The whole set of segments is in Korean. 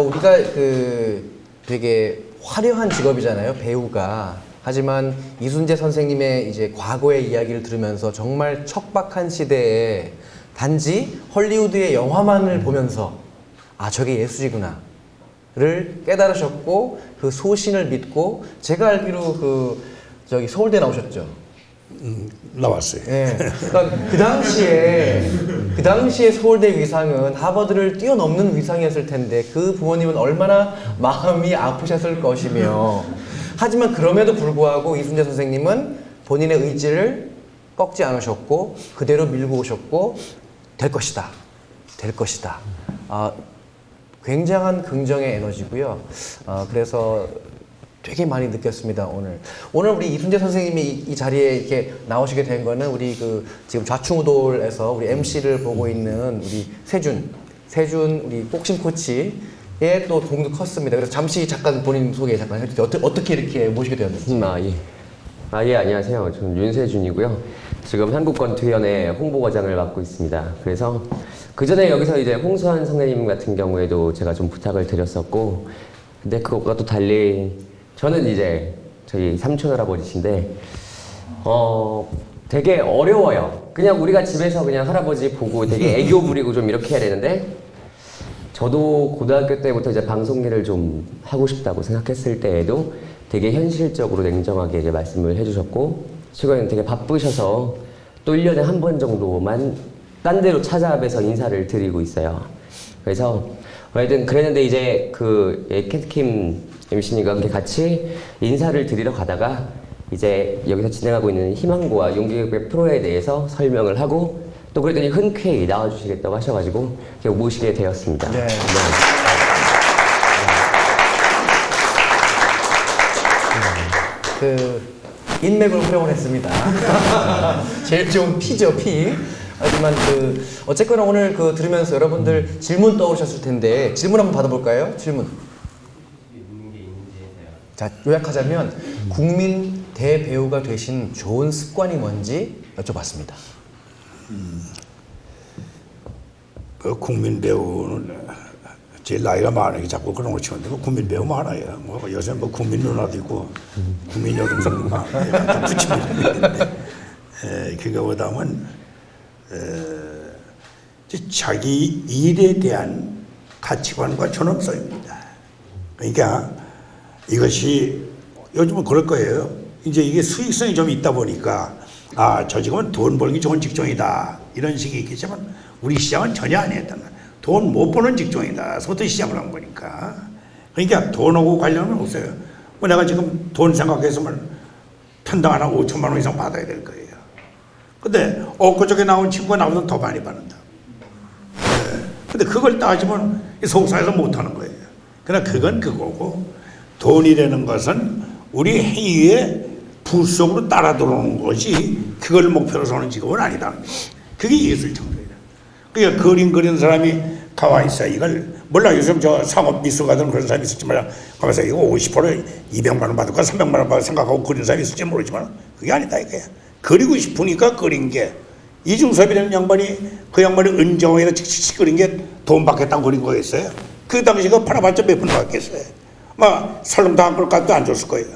그러니까 우리가 그 되게 화려한 직업이잖아요, 배우가. 하지만 이순재 선생님의 이제 과거의 이야기를 들으면서 정말 척박한 시대에 단지 헐리우드의 영화만을 보면서 아, 저게 예술이구나. 를 깨달으셨고 그 소신을 믿고 제가 알기로 그 저기 서울대 나오셨죠. 나왔어요. 예. 그러니까 그 당시에 그 당시에 서울대 위상은 하버드를 뛰어넘는 위상이었을 텐데 그 부모님은 얼마나 마음이 아프셨을 것이며 하지만 그럼에도 불구하고 이순재 선생님은 본인의 의지를 꺾지 않으셨고 그대로 밀고 오셨고 될 것이다. 될 것이다. 아, 굉장한 긍정의 에너지고요. 어, 그래서 되게 많이 느꼈습니다 오늘. 오늘 우리 이순재 선생님이 이, 이 자리에 이렇게 나오시게 된 거는 우리 그 지금 좌충우돌에서 우리 MC를 보고 있는 우리 세준, 세준 우리 복싱 코치의 또 공도 컸습니다. 그래서 잠시 잠깐 본인 소개 잠깐 해주세요. 어떻게, 어떻게 이렇게 모시게 되었는지. 음, 아, 예. 아, 예, 안녕하세요. 저는 윤세준이고요. 지금 한국권투위원회 홍보과장을 맡고 있습니다. 그래서 그 전에 여기서 이제 홍수환 선생님 같은 경우에도 제가 좀 부탁을 드렸었고, 근데 그것과 또 달리 저는 이제 저희 삼촌 할아버지신데, 어, 되게 어려워요. 그냥 우리가 집에서 그냥 할아버지 보고 되게 애교 부리고 좀 이렇게 해야 되는데, 저도 고등학교 때부터 이제 방송 일을 좀 하고 싶다고 생각했을 때에도 되게 현실적으로 냉정하게 이제 말씀을 해주셨고 최근에는 되게 바쁘셔서 또 1년에 한 번 정도만 딴 데로 찾아뵈서 인사를 드리고 있어요. 그래서 하여튼 그랬는데 이제 그 예, MC님과 함께 같이 인사를 드리러 가다가 이제 여기서 진행하고 있는 희망고와 용기의 프로에 대해서 설명을 하고 또 그랬더니 흔쾌히 나와주시겠다고 하셔가지고 모시게 되었습니다. 네. 그 인맥을 활용을 했습니다. 제일 좋은 피죠 피. 하지만 그 어쨌거나 오늘 그 들으면서 여러분들 질문 떠오르셨을 텐데 질문 한번 받아볼까요? 질문. 자 요약하자면 국민 대배우가 되신 좋은 습관이 뭔지 여쭤봤습니다. 그 국민 배우는 제일 나이가 많으니 자꾸 그런 걸 치는데 뭐 국민 배우 많아요. 뭐 요새 뭐 국민 누나도 있고 국민 여동생도 많아요. 그거 보다는 에, 이제 자기 일에 대한 가치관과 존엄성입니다. 그러니까 이것이 요즘은 그럴 거예요. 이제 이게 수익성이 좀 있다 보니까 아, 저 직업은 돈 벌기 좋은 직종이다. 이런 식이 있겠지만 우리 시장은 전혀 말이야. 돈못 버는 직종이다. 소득 시장을 한 거니까. 그러니까 돈하고 관련은 없어요. 뭐 내가 지금 돈 생각해서면 편당 하나 5천만 원 이상 받아야 될 거예요. 근데 엊그저께 나온 친구가 나보다 더 많이 받는다. 예. 근데 그걸 따지면 이 속사에서 못하는 거예요. 그러나 그건 그거고 돈이라는 것은 우리 행위에 불속으로 따라 들어오는 것이 그걸 목표로 서는 직업은 아니다. 그게 예술 창조이다. 그러니까 그림 그리는 사람이 가만히 있어. 이걸 몰라 요즘 저 상업 미술가들은 그런 사람이 있었지만 가만히 있어. 이거 50% 200만 원 받을까 300만 원 받을 생각하고 그리는 사람이 있을지 모르지만 그게 아니다 이거야. 그리고 싶으니까 그린 게 이중섭이라는 양반이 그 양반이 은정에다 칙칙칙 그린 게 돈 받겠다고 그린 거였어요. 그 당시가 팔아봤자 몇푼 받겠어요. 막 설렁탕 한 값도 안 줬을 거예요.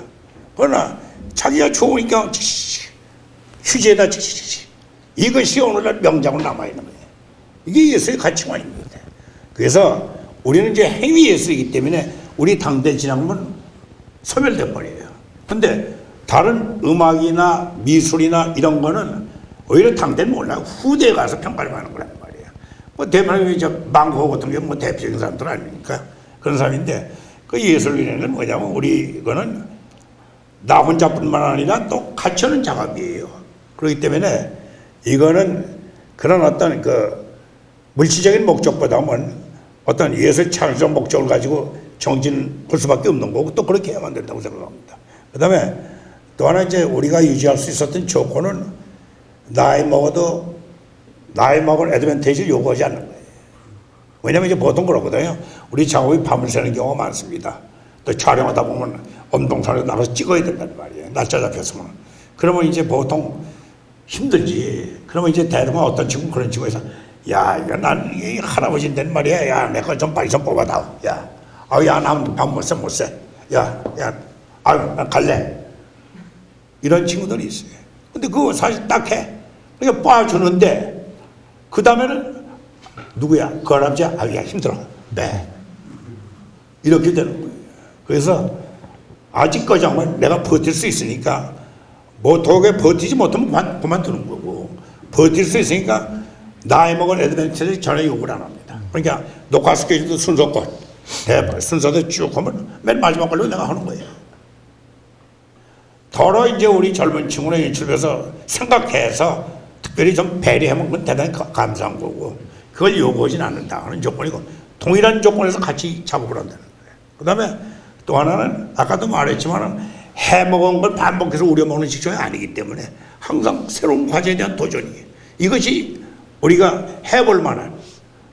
그러나 자기가 좋으니까 휴지에다 칙칙칙 이것이 오늘날 명작으로 남아있는 거예요. 이게 예술의 가치관입니다. 그래서 우리는 이제 행위 예술이기 때문에 우리 당대 지나면 소멸돼 버려요. 근데 다른 음악이나 미술이나 이런 거는 오히려 당대는 몰라 후대에 가서 평가를 받는 거란 말이에요. 뭐 대만의 저 망고 같은 게 뭐 대표적인 사람들 아닙니까? 그런 사람인데 그 예술이라는 건 뭐냐면 우리 이거는 나 혼자뿐만 아니라 또 같이 하는 작업이에요. 그렇기 때문에 이거는 그런 어떤 그 물질적인 목적보다는 어떤 예술 창조적 목적을 가지고 정진할 수밖에 없는 거고 또 그렇게 해야만 된다고 생각합니다. 그 다음에 또 하나 이제 우리가 유지할 수 있었던 조건은 나이 먹어도 나이 먹은 애드밴테이지를 요구하지 않는 거예요. 왜냐면 이제 보통 그러거든요. 우리 작업이 밤을 새는 경우가 많습니다. 또 촬영하다 보면 엄동산에 나가서 찍어야 된단 말이에요. 날짜 잡혔으면. 그러면 이제 보통 힘들지. 그러면 이제 대부분 어떤 친구 그런 친구에서 야, 이거 난이 할아버지인데 말이야. 야, 내 거 좀 빨리 좀 뽑아다오. 야, 아, 야, 나밥못 써, 못 써. 야, 야, 아유, 나 갈래. 이런 친구들이 있어요. 근데 그거 사실 딱 해. 그냥 봐주는데, 그 다음에는 누구야? 그 할아버지, 아유, 야, 힘들어. 네. 이렇게 되는 거예요. 그래서 아직까지만 내가 버틸 수 있으니까 뭐 도저히 버티지 못하면 그만, 그만두는 거고 버틸 수 있으니까 나이 먹은 애들한테 전혀 욕을 안 합니다. 그러니까 녹화 스케줄도 순서껏 대 순서도 쭉 하면 맨 마지막 걸로 내가 하는 거예요. 더러 이제 우리 젊은 친구는 인출해서 생각해서 특별히 좀 배려하면 그건 대단히 가- 감사한 거고 그걸 요구하진 않는다 하는 조건이고 동일한 조건에서 같이 작업을 한다는 거예요. 그 다음에 또 하나는 아까도 말했지만 해먹은 걸 반복해서 우려먹는 식종이 아니기 때문에 항상 새로운 과제에 대한 도전이에요. 이것이 우리가 해볼 만한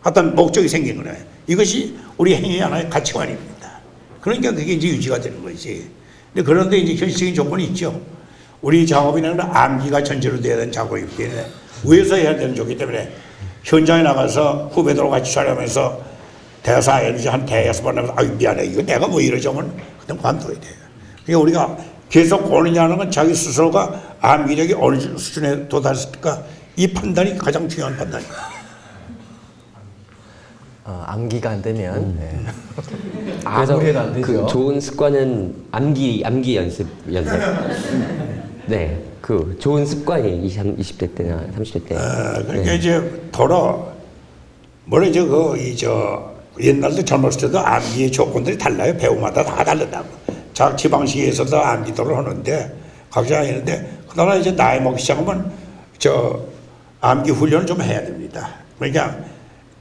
어떤 목적이 생긴 거예요. 이것이 우리 행위의 하나의 가치관입니다. 그러니까 그게 이제 유지가 되는 거지. 근데 그런데 이제 현실적인 조건이 있죠. 우리 작업이라는 건 암기가 전제로 돼야 되는 작업이기 때문에 위에서 해야 되는 조기 때문에 현장에 나가서 후배들과 같이 촬영하면서 대사 에너지 한 대여섯 번 하면서 아유 미안해 이거 내가 뭐 이러지 하면 그냥 관둬야 돼요. 그러니까 우리가 계속 오느냐는 건 자기 스스로가 암기력이 어느 수준에 도달했을까 이 판단이 가장 중요한 판단이에요. 어, 암기가 안 되면 네. 그래서 아무리 해도 안 되죠. 그 좋은 습관은 암기 암기 연습 연습. 네, 그 좋은 습관이 20, 20대 때나 30대 때. 어, 네. 그러니까 이제 더러 뭐라 이제 그이저 옛날도 젊었을 때도 암기의 조건들이 달라요. 배우마다 다 다르다고. 자 지방시에서도 암기도를 하는데 각자 하는데 그러나 이제 나이 먹기 시작하면 저 암기 훈련을 좀 해야 됩니다. 그러니까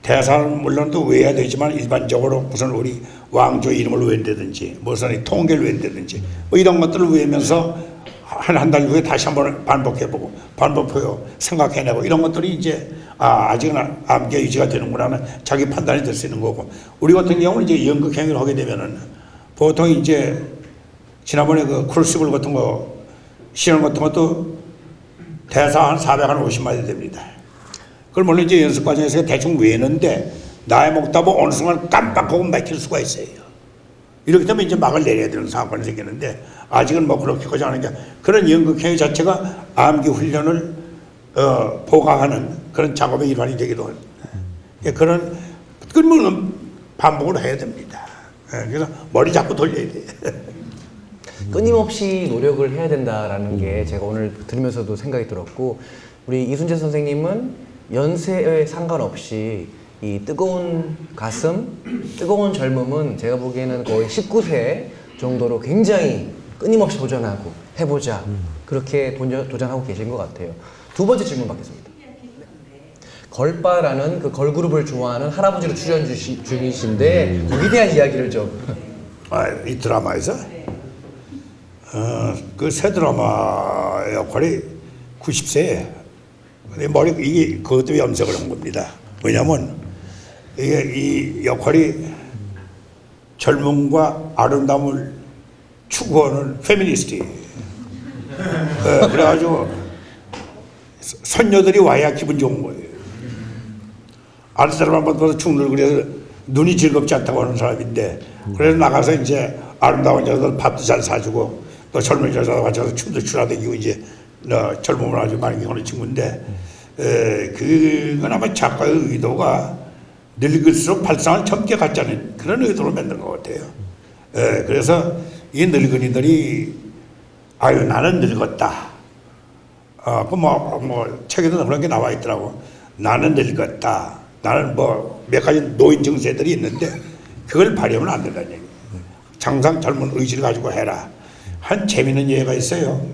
대사는 물론 또 외워야 되지만 일반적으로 무슨 우리 왕조 이름을 외운다든지 무슨 이 통계를 외운다든지 뭐 이런 것들을 외우면서 한 한 달 후에 다시 한번 반복해보고 반복해요 생각해내고 이런 것들이 이제 아 아직은 암기 유지가 되는구나 하는 자기 판단이 될 수 있는 거고 우리 같은 경우는 이제 연극 행위를 하게 되면은 보통 이제 지난번에 그 크루시블 같은 거 실험 같은 것도 대사 한 450마디 됩니다. 그걸 물론 이제 연습 과정에서 대충 외는데 먹다 보면 어느 순간 깜빡하고 막힐 수가 있어요. 이렇게 되면 이제 막을 내려야 되는 상황이 생기는데 아직은 뭐 그렇게까지 하는 게 그런 연극행위 자체가 암기 훈련을 어, 보강하는 그런 작업의 일환이 되기도 합니다. 예, 그런 그러면 반복을 해야 됩니다. 예, 그래서 머리 자꾸 돌려야 돼. 끊임없이 노력을 해야 된다라는 게 제가 오늘 들으면서도 생각이 들었고 우리 이순재 선생님은 연세에 상관없이 이 뜨거운 가슴, 뜨거운 젊음은 제가 보기에는 거의 19세 정도로 굉장히 끊임없이 도전하고 해보자 그렇게 도전, 도전하고 계신 것 같아요. 두 번째 질문 받겠습니다. 걸바라는 그 걸그룹을 좋아하는 할아버지로 출연 주시, 중이신데 거기에 대한 이야기를 좀 아, 이 드라마에서 어, 그 새 드라마 역할이 90세에 근데 머리 이게 그것도 염색을 한 겁니다. 왜냐면 이게 이 역할이 젊음과 아름다움을 추구하는 페미니스트예요. 어, 그래가지고 선녀들이 와야 기분 좋은 거예요. 아는 사람 한번 봐서 축늘 그래서 눈이 즐겁지 않다고 하는 사람인데 그래서 나가서 이제 아름다운 여자들 밥도 잘 사주고 또 젊은 여자들 같이 춤도 추라다니고 이제 어, 젊음을 아주 많이 하는 친구인데 에, 그건 아마 작가의 의도가 늙을수록 발상을 젊게 갖자는 그런 의도로 만든 것 같아요. 에, 그래서 이 늙은이들이 아유 나는 늙었다. 어, 그 뭐, 뭐, 책에도 그런 게 나와 있더라고. 나는 늙었다. 나는 뭐, 몇 가지 노인 증세들이 있는데, 그걸 발휘하면 안 된다는 얘기. 항상 젊은 의지를 가지고 해라. 한 재미있는 예가 있어요.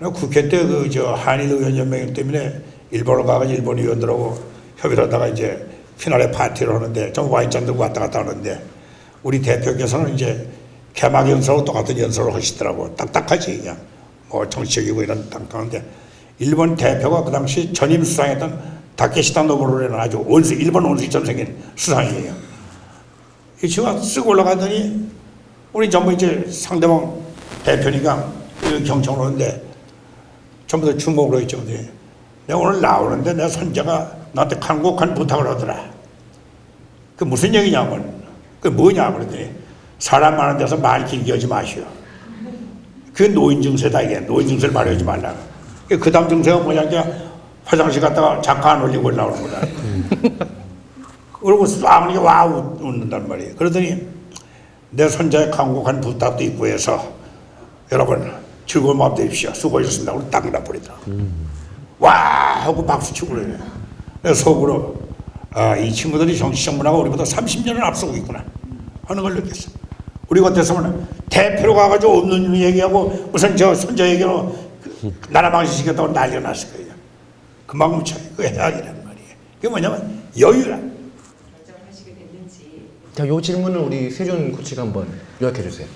국회 때 그 저 한일 의원 연맹 때문에 일본을 가가지고 일본 의원들하고 협의를 하다가 이제 피날레 파티를 하는데 좀 와인잔 들고 왔다 갔다 하는데 우리 대표께서는 이제 개막 연설하고 똑같은 연설을 하시더라고. 딱딱하지 그냥 뭐 정치적이고 이런 딱딱한데 일본 대표가 그 당시 전임 수상했던 다케시타 노부로라는 아주 원수 일본 원수처럼 생긴 수상이에요. 이 친구가 쓱 올라가더니 우리 전부 이제 상대방 대표니까 그 경청을 하는데 전부 다 중국어로 했죠. 내가 오늘 나오는데 내 손자가 나한테 간곡한 부탁을 하더라. 그 무슨 얘기냐면 그 뭐냐 그랬더니 사람 많은 데서 말 길게 하지 마시오. 그게 노인 증세다 이게 노인 증세를 말하지 말라. 그 다음 증세가 뭐냐 이게 화장실 갔다가 잠깐 안 올리고 나오는 거다. 그러고 아무리 와 웃- 웃는단 말이에요. 그러더니 내 손자의 강국한 부탁도 있고 해서 여러분 즐거운 마음 되십시오. 수고하셨습니다. 그리고 딱 놔버리더라. 와 하고 박수 치고 그래요. 속으로 아, 이 친구들이 정치적 문화가 우리보다 30년을 앞서고 있구나 하는 걸 느꼈어. 우리 같았으면 대표로 가가지고 없는 일 얘기하고 무슨 저 손자 얘기로 그 나라 망신시켰다고 난리가 났을 거예요. 그만큼 차이 그 해악이란 말이에요. 그게 뭐냐면 됐는지 자, 요 질문을 우리 세준 코치가 한번 요약해 주세요.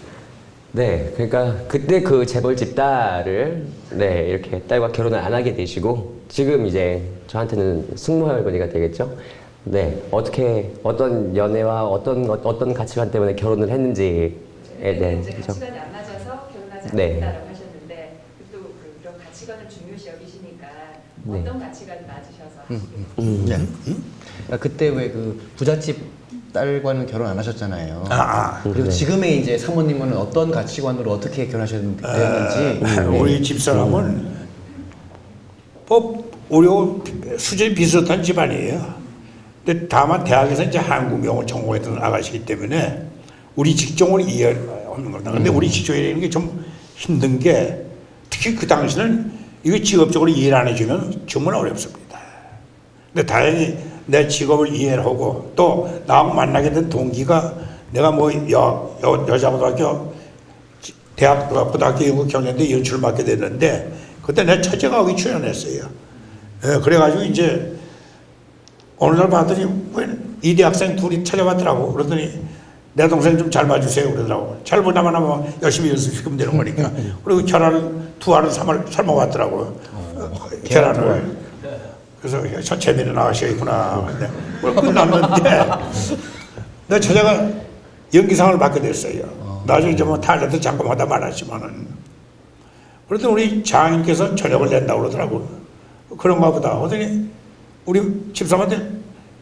네, 그러니까 그때 그 재벌 집 딸을 네 이렇게 딸과 결혼을 안 하게 되시고 지금 이제 저한테는 숙모할머니가 되겠죠. 네, 어떻게 어떤 연애와 어떤 어떤 가치관 때문에 결혼을 했는지에 네, 대한 거죠. 가치관이 안 맞아서 결혼하지 네. 않겠다라고 하셨는데 또 그- 그런 가치관을 중요시 여기시니까 네. 어떤 가치관이 맞으셔서 하시게 음. 네. 그러니까 그때 왜 그 부잣집 딸과는 결혼 안 하셨잖아요. 아, 아. 그리고 지금의 이제 사모님은 어떤 가치관으로 어떻게 결혼하셨는지 네. 우리 집사람은 뭐 우리하고 수준이 비슷한 집안이에요. 근데 다만 대학에서 이제 한국 영어 전공했던 아가씨이기 때문에 우리 직종을 이해하는 거다. 근데 우리 직종이라는 게 좀 힘든 게 특히 그 당시는 이거 직업적으로 이해를 안 해주면 정말 어렵습니다. 근데 다행히 내 직업을 이해를 하고 또 나하고 만나게 된 동기가 내가 뭐 여, 여, 여자고등학교 대학 고등학교 연구 경연대 연출을 맡게 됐는데 그때 내 처제가 거기 출연했어요. 예, 그래가지고 이제 어느 날 봤더니 왜 이대 학생 둘이 찾아왔더라고. 그러더니 내 동생 좀 잘 봐주세요 그러더라고. 잘 보나마나 뭐 열심히 연습시키면 되는 거니까. 그리고 계란을 두 알을 삶아, 삶아왔더라고. 어, 계란을. 그래서 저 재미는 아가씨가 있구나. 근데 뭘 끝났는데 내 처제가 연기상을 받게 됐어요. 나중에 뭐 탤런트 잠깐 하다 말았지만은. 그래도 우리 장인께서 저녁을 낸다고 그러더라고. 그런가 보다. 하더니 우리 집사람한테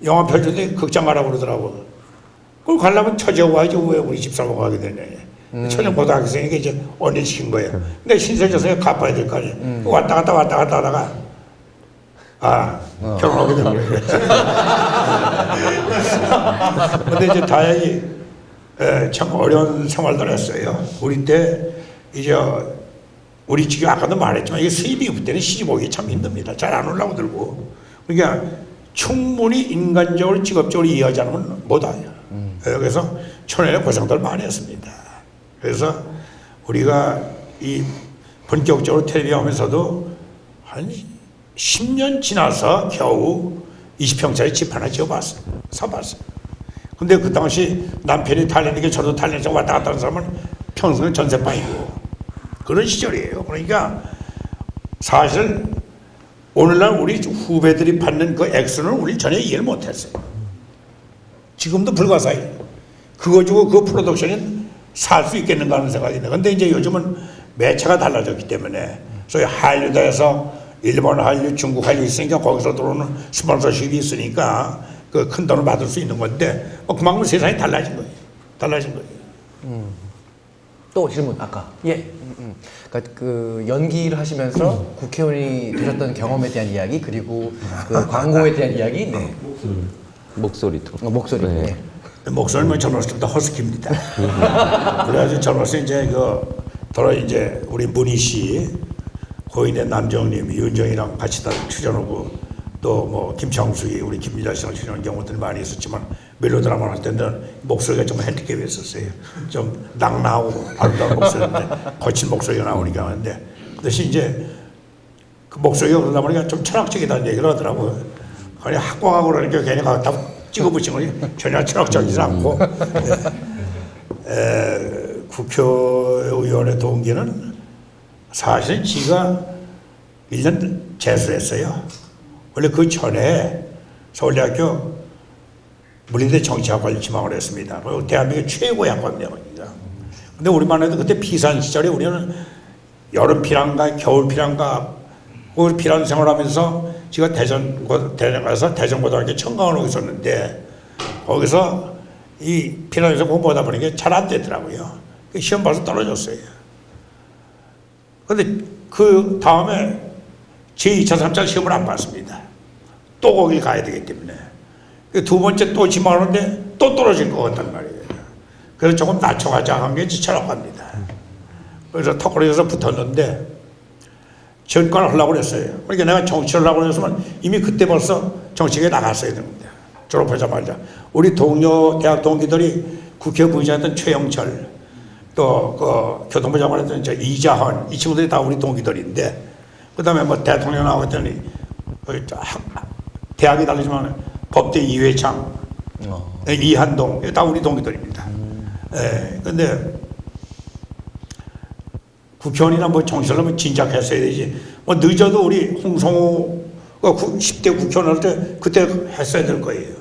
영화 펼쳤는데 극장 가라고 그러더라고. 그걸 가려면 처제하고 가야지 왜 우리 집사람하고 가게 되네. 처녀 고등학생에게 이제 언니 시킨 거예요. 근데 신세져서 갚아야 될 거 아니에요. 왔다 갔다 왔다 갔다 하다가 아 결혼하게 된 거예요. 근데 이제 다행히 에, 참 어려운 생활들 했어요. 우리 때 이제 우리 지금 아까도 말했지만 이게 수입이 그때는 시집 오기 참 힘듭니다. 잘 안 올라고 들고. 그러니까 충분히 인간적으로 직업적으로 이해하지 않으면 못 와요. 에, 그래서 초년에 고생들 많이 했습니다. 그래서 우리가 이 본격적으로 텔레비 하면서도 한 10년 지나서 겨우 20평짜리 집 하나 지어봤어요. 사봤어요. 근데 그 당시 남편이 탈레니까 저도 탈레니까 왔다 갔다 하는 사람은 평생은 전세방이고 그런 시절이에요. 그러니까 사실 오늘날 우리 후배들이 받는 그 액수는 우리 전혀 이해를 못했어요. 지금도 불가사의. 그거 주고 그 프로덕션이 살 수 있겠는가 하는 생각이 드네. 근데 이제 요즘은 매체가 달라졌기 때문에 소위 한류대에서 일본 한류, 중국 한류 있으니까 거기서 들어오는 스폰서십이 있으니까 그 큰 돈을 받을 수 있는 건데 뭐 그만큼 세상이 달라진 거예요. 달라진 거예요. 또 질문 아까 예. 음, 음. 그러니까 그 연기를 하시면서 국회의원이 되셨던 경험에 대한 이야기 그리고 그 광고에 대한 이야기 네. 목소리도. 어, 목소리 네. 네. 목소리는 젊었을 때부터 허스키입니다. 그래가지고 젊었을 때 이제 그 더러 이제 우리 문희 씨, 고인의 남정님, 윤정이랑 같이 다 출연하고 또 뭐 김창숙이 우리 김미자 씨랑 출연한 경우들이 많이 있었지만 멜로드라마 할 때는 목소리가 좀 핸디캡했었어요. 좀 낭낭하고 아름다운 목소리인데 거친 목소리가 나오니까 하는데 그 대신 이제 그 목소리가 그러다 보니까 좀 철학적이다는 얘기를 하더라고요. 아니 학과하고 그러니까 괜히 갖다 찍어붙인 거지 전혀 철학적이지 않고 에, 에, 국회의원의 동기는 사실 지가 1년 재수했어요. 원래 그 전에 서울대학교 물리대 정치학과를 지망을 했습니다. 그리고 대한민국 최고의 학과입니다. 근데 우리만 해도 그때 비산 시절에 우리는 여름 피란가 겨울 피란가 그 피란 생활하면서 제가 대전 고- 대전 가서 대전고등학교 청강을 하고 있었는데 거기서 이 피난에서 공부하다 보니까 잘 안 되더라고요. 그 시험 봐서 떨어졌어요. 근데 그 다음에 제2차, 3차 시험을 안 봤습니다. 또 거길 가야 되기 때문에. 그두 번째 또 지망하는데 또 떨어질 것 같단 말이에요. 그래서 조금 낮춰가자 한게 철학갑니다. 그래서 턱걸이에서 붙었는데 전과를 하려고 그랬어요. 그러니까 내가 정치를 하려고 그랬으면 이미 그때 벌써 정치에 나갔어야 됩니다. 졸업하자마자. 우리 동료 대학 동기들이 국회 부의장했던 최영철, 또 그 교통부 장관했던 저 이자헌, 이 친구들이 다 우리 동기들인데, 그 다음에 뭐 대통령 나왔더니, 그 대학이 다르지만 법대 이회창, 예, 이한동, 이거 다 우리 동기들입니다. 예, 근데 국회의원이나 뭐 정치를 하면 진작 했어야 되지. 뭐 늦어도 우리 홍성호가 구- 10대 국회의원 할 때 그때 했어야 될 거예요.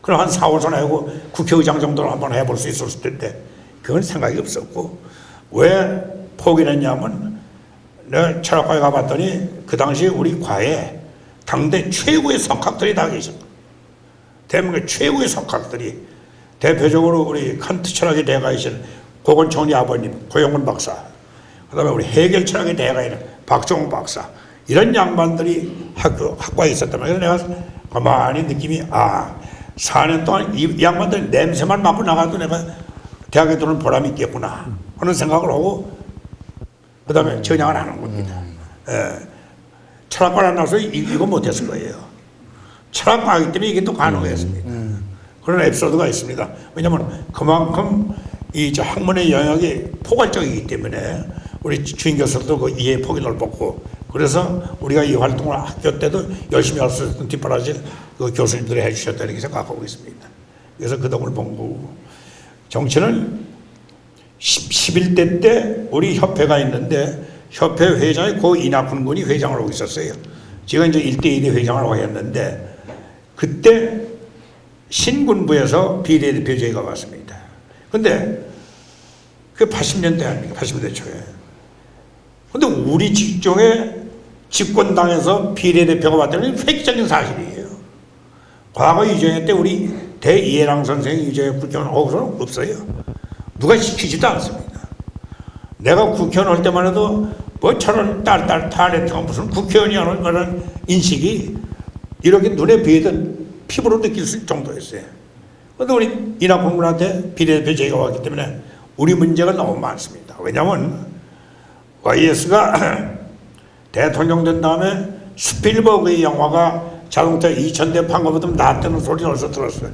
그럼 한 4, 5선 하고 국회의장 정도는 한번 해볼 수 있었을 텐데 그건 생각이 없었고 왜 포기를 했냐면 내가 철학과에 가봤더니 그 당시 우리 과에 당대 최고의 석학들이 다 계셨고 대한민국 최고의 석학들이 대표적으로 우리 칸트 철학의 대가 이신 고건총리 아버님 고영문 박사 그다음에 우리 해결 철학의 대가인 박종훈 박사 이런 양반들이 학교 학과에 있었단 말이에요. 그래서 내가 가만히 느낌이 아 4년 동안 이, 이 양반들 냄새만 맡고 나가도 내가 대학에 들어온 보람이 있겠구나 하는 생각을 하고 그다음에 전향을 하는 겁니다. 예. 철학과 안 나서 이, 이거 못했을 거예요. 철학과 하기 때문에 이게 또 가능했습니다. 그런 에피소드가 있습니다. 왜냐하면 그만큼 이 저 학문의 영역이 포괄적이기 때문에 우리 주인 교수들도 그 이해 폭이 넓었고 그래서 우리가 이 활동을 학교 때도 열심히 할 수 있는 뒷바라지를 그 교수님들이 해주셨다 이렇게 생각하고 있습니다. 그래서 그 덕을 본 거고 정치는 10, 11대 때 우리 협회가 있는데 협회 회장이 고 이낙훈 군이 회장을 하고 있었어요. 제가 이제 1대2대 회장을 하고 했는데 그때 신군부에서 비례대표 제의가 왔습니다. 근데 그 80년대 아닙니까? 80년대 초에. 근데 우리 직종에 집권당에서 비례대표가 왔다는 게 획기적인 사실이에요. 과거 이정혜 때 우리 대이해랑 선생이 이정혜 국회의원 하고서는 없어요. 누가 시키지도 않습니다. 내가 국회의원 할 때만 해도 뭐 저런 딸딸 타레트가 무슨 국회의원이 하는 그런 인식이 이렇게 눈에 비해도 피부로 느낄 수 정도였어요. 그런데 우리 군한테 비례대표 제의가 왔기 때문에 우리 문제가 너무 많습니다. 왜냐하면 YS가 대통령 된 다음에 스필버그의 영화가 자동차 2,000대 판거보다 낫다는 소리를 어디서 들었어요.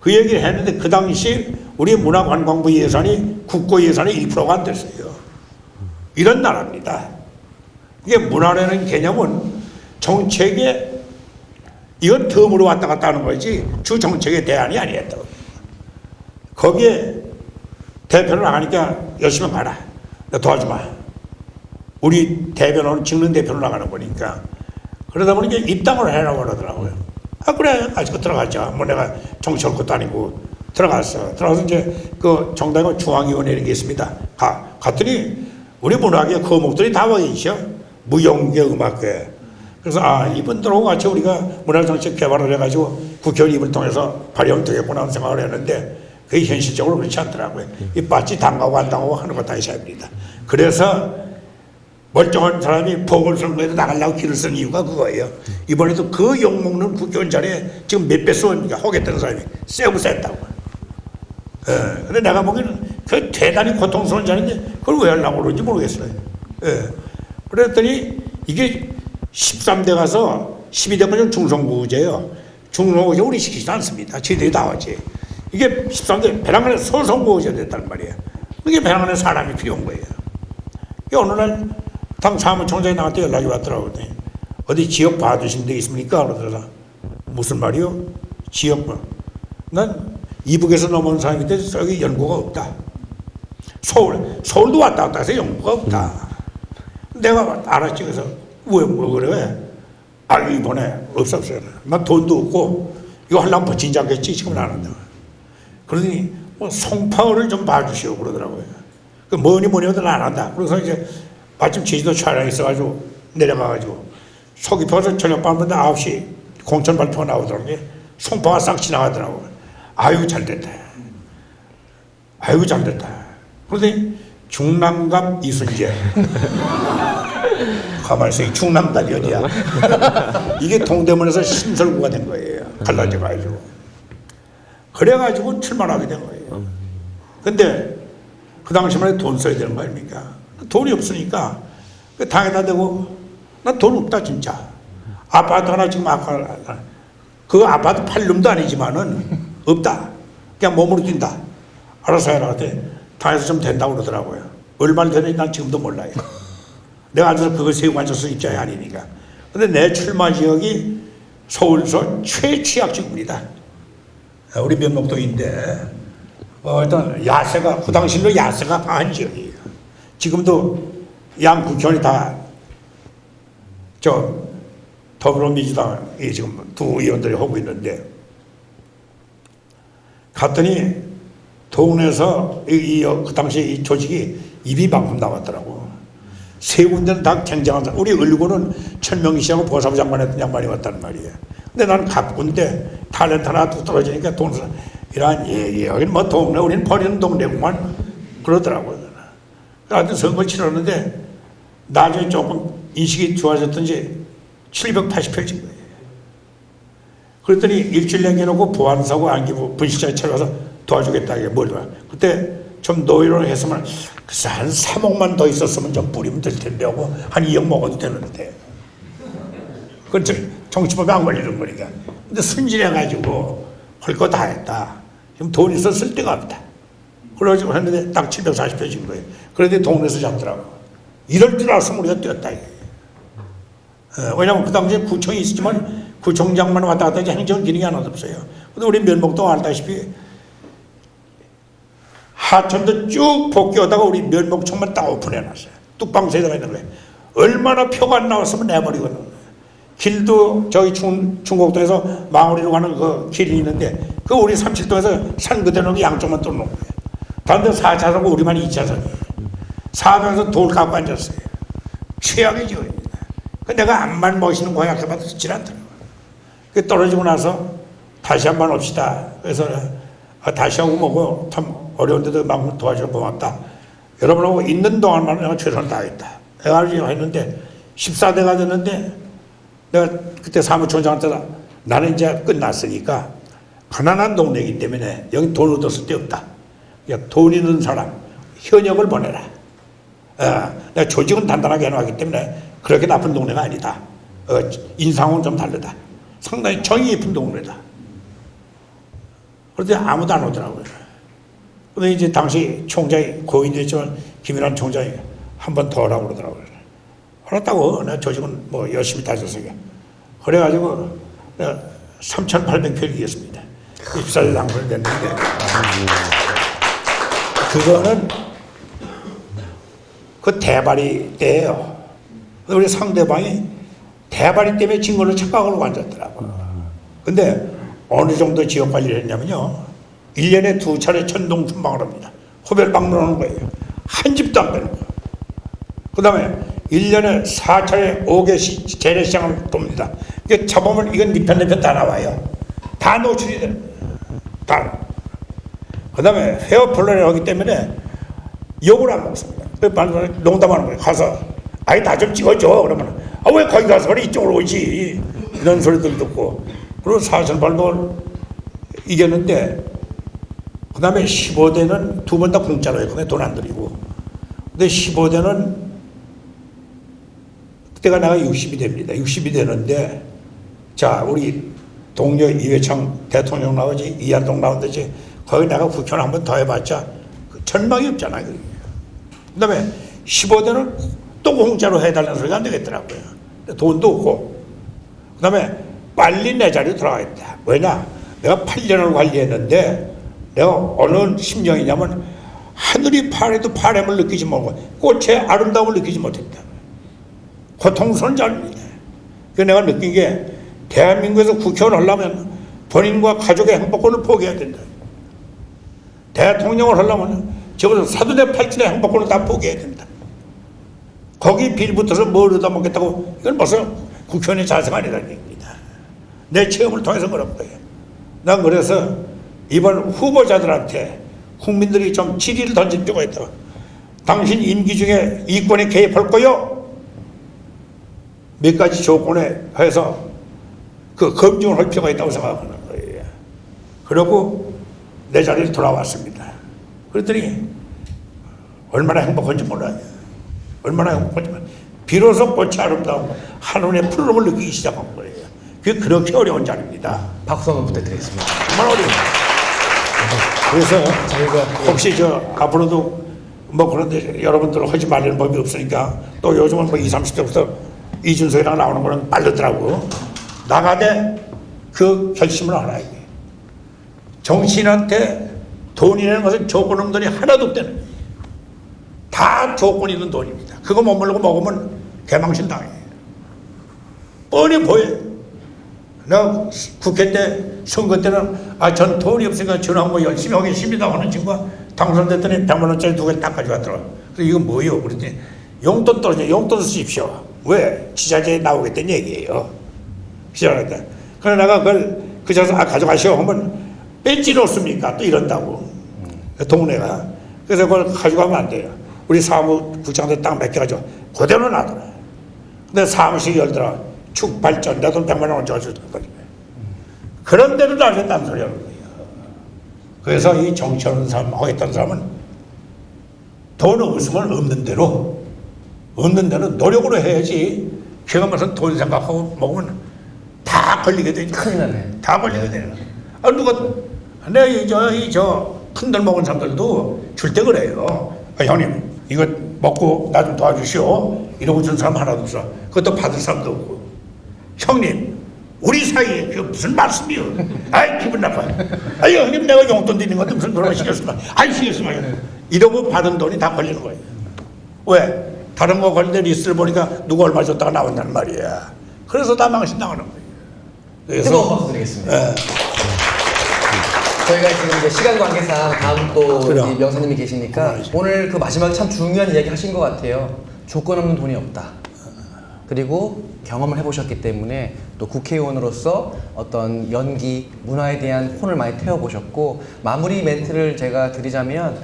그 얘기를 했는데 그 당시 우리 문화관광부 예산이 국고 예산의 1%가 안 됐어요. 이런 나라입니다. 이게 문화라는 개념은 정책의 이건 덤으로 왔다 갔다 하는 거지 주 정책의 대안이 아니었다고. 거기에 대표를 나가니까 열심히 가라. 나 도와주 마. 우리 대변호는 찍는 대표로 나가는 거니까. 그러다 보니까 입당을 해라고 그러더라고요. 아, 그래. 아직 들어가자. 뭐 내가 정치할 것도 아니고 들어갔어. 들어가서 이제 그 정당의 중앙위원회 이런 게 있습니다. 가, 갔더니 우리 문학계 거목들이 다 와 계셔. 무용계 음악계. 그래서 아, 이분들하고 같이 우리가 문화정책 개발을 해가지고 국회의원 입을 통해서 발휘하면 되겠구나 하는 생각을 했는데 그게 현실적으로 그렇지 않더라고요. 이 빠지 당하고 안 당하고 하는 것 다시 합니다. 그래서 멀쩡한 사람이 보궐선거에도 나가려고 길을 쓴 이유가 그거예요. 이번에도 그 욕먹는 국회의원 자리에 지금 몇 배 쏘니까 하겠다는 사람이 세고 셌다고. 예, 근데 내가 보기에는 그 대단히 고통스러운 자리인데 그걸 왜 하려고 그러는지 모르겠어요. 예. 그랬더니 이게 13대 가서 12대까지는 중성구제예요. 중성구제 우리 시키지 않습니다. 다 하지. 이게 13대 배낭안에 소성구제 됐단 말이에요. 그게 배낭안에 사람이 필요한 거예요. 이 어느 날 당 사무총장이 나한테 연락이 왔더라고요. 어디 지역 봐주신 데 있습니까? 그러더라. 무슨 말이요? 지역 봐. 난 이북에서 넘어온 사람인데 저기 연구가 없다. 서울, 서울도 왔다 갔다 해서 연구가 없다. 내가 알았지. 그래서 왜, 뭐 그래? 아, 이번에 없었어요. 난 돈도 없고 이거 하려면 버티지 않겠지. 지금 안 한다. 그러더니 뭐 송파을을 좀 봐주시오 그러더라고요. 그 뭐니 뭐니 해도 안 한다. 그래서 이제 마침 제주도 촬영이 있어가지고 내려가가지고 속이 퍼서 저녁 밤인데 9시 공천 발표가 나오더라고요. 송파가 싹 지나가더라고요. 아유 잘 됐다. 아유 잘 됐다. 그런데 중남갑 이순재. 가만있어 이 중남답이 어디야? 이게 동대문에서 신설구가 된 거예요. 갈라져가지고. 그래가지고 출마하게 된 거예요. 근데 그 당시만 해도 돈 써야 되는 거 아닙니까? 돈이 없으니까 그 당에다 대고 난 돈 없다 진짜. 아파트 하나 지금 아까 그 아파트 팔 놈도 아니지만은 없다. 그냥 몸으로 뛴다. 알아서 해라. 그때 당에서 좀 된다고 그러더라고요. 얼마나 되는지 난 지금도 몰라요. 내가 앉아서 그걸 세우고 앉아서 입장이 아니니까. 근데 내 출마 지역이 서울서 최취약 지구입니다. 우리 면목동인데 어, 일단 야세가 그 당시로 야세가 강한 지역이에요. 지금도 양 국회의원이 다 저 더불어민주당이 지금 두 의원들이 하고 있는데 갔더니 동네에서 이, 이, 그 당시 이 조직이 입이 방금 나왔더라고. 세 군데는 다 굉장한 사람. 우리 을고는 천명희 씨하고 보사부 장관 했던 양반이 왔단 말이에요. 근데 나는 갑군데 탤런트 하나 뚝 떨어지니까 돈 이런 예, 여기는 뭐 동네 우리는 버리는 동네구만 그러더라고요. 하여튼 선거 치렀는데 나중에 조금 인식이 좋아졌던지 780표 진 거예요. 그랬더니 일주일 남겨놓고 보안사고 안기부 분실자에 찾아가서 도와주겠다. 이게 뭘 봐. 그때 좀 노이로 했으면 글쎄 한 3억만 더 있었으면 좀 뿌리면 될 텐데 하고 한 2억 먹어도 되는데. 그건 정치법에 안 걸리는 거니까. 근데 순진해가지고 할 거 다 했다. 지금 돈쓸 데가 없다. 그래가지고 했는데 딱 740표 진 거예요. 그런데 동네에서 잡더라고. 이럴 줄 알았으면 우리가 뛰었다 이게. 어, 왜냐면 그 당시에 구청이 있었지만 구청장만 왔다 갔다 하지 행정 기능이 하나도 없어요. 근데 우리 면목동 알다시피 하천도 쭉 복귀하다가 우리 면목청만 딱 오픈해놨어요. 뚝방세대가 있는 거예요. 얼마나 표가 안 나왔으면 내버리거든. 길도 저기 중, 중곡동에서 망우리로 가는 그 길이 있는데 그 우리 삼칠동에서 산 그대로 양쪽만 뚫는 거예요. 다른 데 4차선고 우리만 2차선이에요. 4차선에서 돌 갖고 앉았어요. 최악의 지역입니다. 그 내가 암만 멋있는 공약 해봐도 듣질 않더라고요. 그 떨어지고 나서 다시 한번 옵시다. 그래서 아, 다시 하고 참 어려운데도 막 도와줘서 고맙다. 여러분하고 있는 동안만 내가 최선을 다했다. 내가 알지 했는데 14대가 됐는데 내가 그때 사무총장한테 나는 이제 끝났으니까 가난한 동네이기 때문에 여기 돈 얻었을 데 없다. 그러니까 돈 있는 사람 현역을 보내라. 어, 내가 조직은 단단하게 해놨기 때문에 그렇게 나쁜 동네가 아니다. 어, 인상은 좀 다르다. 상당히 정이 깊은 동네다. 그런데 아무도 안 오더라고요. 근데 이제 당시 총장이 고인이었지만 김일환 총장이 한 번 더 하라고 그러더라고요. 알았다고. 내가 조직은 뭐 열심히 다졌어요. 그래가지고 내가 3,800표를 이겼습니다. 입사를 당선됐는데 그거는 그 대발이 때예요. 우리 상대방이 대발이 때문에 진 걸로 착각을 하고 앉았더라고. 근데 어느 정도 지역 관리를 했냐면요. 1년에 두 차례 천동 순방을 합니다. 호별 방문하는 거예요. 한 집도 안 빼는 거예요. 그 다음에 1년에 4차례 5개 재래시장을 돕니다. 이게 잡으면 이건 니편 내편 다 나와요. 다 노출이 되는 거예요. 다. 그 다음에 헤어플러를 하기 때문에 욕을 안 먹습니다. 그 농담하는 거예요. 가서 아이 나좀 찍어줘. 그러면 아 왜 거기 가서 그래 이쪽으로 오지. 이런 소리들 듣고 그리고 사선 발동을 이겼는데 그 다음에 15대는 두 번 다 공짜로 했거든요. 돈 안 들이고. 근데 15대는 그때가 내가 60이 됩니다. 60이 되는데 자 우리 동료 이회창 대통령 나오지 이한동 나오듯이 거기 내가 국회의원 한 번 더 해봤자 그 전망이 없잖아요. 그 다음에 15대는 또 공짜로 해달라는 소리가 안 되겠더라고요. 돈도 없고. 그 다음에 빨리 내 자리로 돌아가겠다. 왜냐? 내가 8년을 관리했는데 내가 어느 심정이냐면 하늘이 파래도 파람을 느끼지 못하고 꽃의 아름다움을 느끼지 못했다. 고통스러운 자입니다. 그 내가 느낀 게 대한민국에서 국회의원 하려면 본인과 가족의 행복권을 포기해야 된다. 대통령을 하려면 적어도 사도대 팔진의 행복권을 다 포기해야 된다. 거기 빌붙어서 뭘 얻어먹겠다고 이건 벌써 국회의원의 자세가 아니라는 얘기입니다. 내 체험을 통해서 그런 거예요. 난 그래서 이번 후보자들한테 국민들이 좀 질의를 던질 필요가 있다. 당신 임기 중에 이권에 개입할 거요? 몇 가지 조건에 해서 그 검증을 할 필요가 있다고 생각하는 거예요. 그리고 내 자리를 돌아왔습니다. 그랬더니 얼마나 행복한지 몰라요. 얼마나 행복한지 몰라요. 비로소 꽃이 아름다운 한눈의 푸르름을 느끼기 시작한 거예요. 그게 그렇게 어려운 자리입니다. 박수 한번 부탁드리겠습니다. 정말 어려워요. 그래서 혹시 저 앞으로도 뭐 그런데 여러분들 하지 말라는 법이 없으니까 또 요즘은 뭐 20, 30대부터 이준석이랑 나오는 거는 빠르더라고. 나가되 그 결심을 알아야 돼. 정치인한테 돈이라는 것은 조건 없는 돈이 하나도 없다는 거예요. 다 조건 있는 돈입니다. 그거 못 물고 먹으면 개망신 당해요. 뻔히 보여요. 나 국회 때 선거 때는 아 전 돈이 없으니까 전화 뭐 열심히 하겠습니다 하는 친구가 당선됐더니 100만 원짜리 두 개 딱 가져왔더라. 그래서 이거 뭐요? 그랬더니 용돈 떨어져 용돈 쓰십시오. 왜? 지자체에 나오겠다는 얘기예요. 시작했다. 그래 내가 그걸 그 자서 아 가져가시오 하면 뺏지 놓습니까? 또 이런다고 동네가. 그래서 그걸 가져가면 안 돼요. 우리 사무국장들 딱몇개 가지고 그대로 놔둬라. 근데 사무실 열더라. 축 발전 내돈 100만 원 줘주더니 그런 데도 나겠다는 소리 하는 거예요. 그래서 이 정치하는 사람 하겠다는 사람은 돈 없으면 없는 대로 없는 대로 노력으로 해야지 걔가 무슨 돈 생각하고 먹으면 다 걸리게 되니까 큰일 나네. 다 걸리게 되는 거야. 아 누가 내가 이 저 이 저 큰 돈 먹은 사람들도 줄 때 그래요. 아, 형님 이거 먹고 나 좀 도와주시오. 이러고 준 사람 하나도 없어. 그것도 받을 사람도 없고. 형님 우리 사이에 그 무슨 말씀이요? 아이 기분 나빠. 아이 형님 내가 용돈 드리는 것도 무슨 그런 거 시켰으면 아이 시켰으면 이러고 받은 돈이 다 걸리는 거예요. 왜? 다른 거때 리스트를 보니까 누가 얼마 줬다가 나온단 말이야. 그래서 다 망신 당하는 거예요. 뜨거운 박수 드리겠습니다. 예. 저희가 지금 이제 시간 관계상 다음 또 그래요. 우리 명사님이 계시니까 오늘 그 마지막에 참 중요한 이야기 하신 것 같아요. 조건 없는 돈이 없다. 그리고 경험을 해보셨기 때문에 또 국회의원으로서 어떤 연기, 문화에 대한 혼을 많이 태워보셨고 마무리 멘트를 제가 드리자면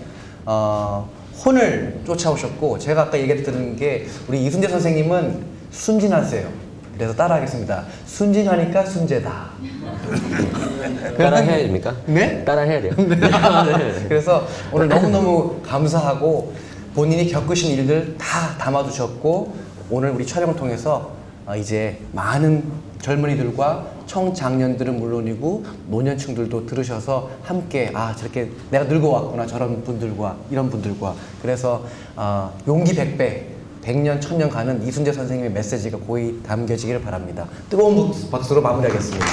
어, 혼을 쫓아오셨고 제가 아까 얘기 드린 게 우리 이순재 선생님은 순진하세요. 그래서 따라하겠습니다. 순진하니까 순재다. 따라 해야 됩니까? 네? 따라 해야 돼요. 그래서 오늘 너무너무 감사하고 본인이 겪으신 일들 다 담아두셨고 오늘 우리 촬영을 통해서 어, 이제 많은 젊은이들과 청장년들은 물론이고 노년층들도 들으셔서 함께 아 저렇게 내가 늙어왔구나 저런 분들과 이런 분들과 그래서 어, 용기 백배 백년 천년 가는 이순재 선생님의 메시지가 고이 담겨지기를 바랍니다. 뜨거운 박수로 마무리하겠습니다.